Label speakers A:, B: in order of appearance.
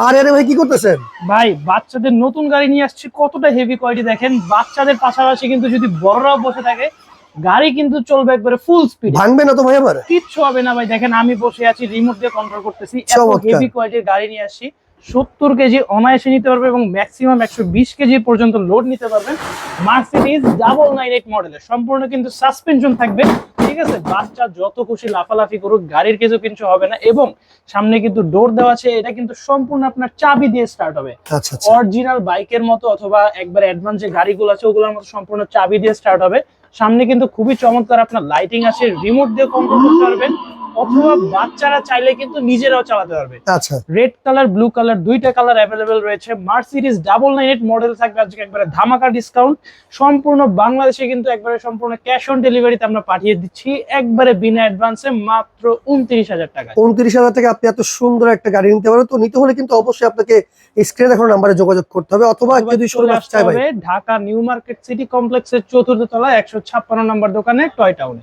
A: আর আরে ভাই কি করতেছেন?
B: ভাই বাচ্চাদের নতুন গাড়ি নিয়ে আসছি কতটা হেভি কোয়ালিটি দেখেন। বাচ্চাদের পাশাপাশি কিন্তু যদি বড়রাও বসে থাকে গাড়ি কিন্তু চলবে একবারে ফুল স্পিড
A: ভাঙবে না তো ভাই আবার?
B: কিচ্ছু হবে না ভাই দেখেন আমি বসে আছি রিমোট দিয়ে কন্ট্রোল করতেছি। এত হেভি কোয়ালিটির গাড়ি নিয়ে আসছি। সত্তর কেজি অনায়াসে নিতে পারবে এবং ম্যাক্সিমাম একশো বিশ কেজি পর্যন্ত লোড নিতে পারবেন। মার্সিডিজ ডাবল নাইন এইট মডেলের সম্পূর্ণ কিন্তু সাসপেনশন থাকবে। ঠিক আছে? বাচ্চা যত খুশি লাফালাফি করুক গাড়ির কিছু কিছু হবে না। এবং সামনে কিন্তু ডোর দেওয়া আছে এটা কিন্তু সম্পূর্ণ আপনার চাবি দিয়ে স্টার্ট হবে।
A: আচ্ছা আচ্ছা
B: অরিজিনাল বাইকের মতো অথবা একবার অ্যাডভান্স যে গাড়িগুলো আছে ওগুলোর মতো সম্পূর্ণ চাবি দিয়ে স্টার্ট হবে। সামনে কিন্তু খুবই চমৎকার আপনার লাইটিং আছে রিমোট দিয়ে কন্ট্রোল করতে পারবেন। অথবা বাচ্চারা চাইলে কিন্তু নিজেরাও চালাতে পারবে।
A: আচ্ছা।
B: রেড কালার ব্লু কালার দুইটা কালার অ্যাভেলেবেল রয়েছে। Mercedes double nine eight model থাকবে আজকে একবারে ধামাকা ডিসকাউন্ট সম্পূর্ণ বাংলাদেশে কিন্তু একবারে সম্পূর্ণ ক্যাশ অন ডেলিভারিতে আমরা পাঠিয়ে দিচ্ছি। একবারে বিনা অ্যাডভান্সে মাত্র উনত্রিশ হাজার টাকা
A: উনত্রিশ হাজার থেকে আপনি এত সুন্দর একটা গাড়ি নিতে পারেন তো নিতে হলে কিন্তু অবশ্যই আপনাকে স্ক্রিনে দেখানো নাম্বারে যোগাযোগ করতে হবে অথবা যদি
B: ঢাকা নিউ মার্কেট সিটি কমপ্লেক্সের চতুর্থ তলায় একশো ছাপ্পান্ন নম্বর দোকানে টয় টাউনে।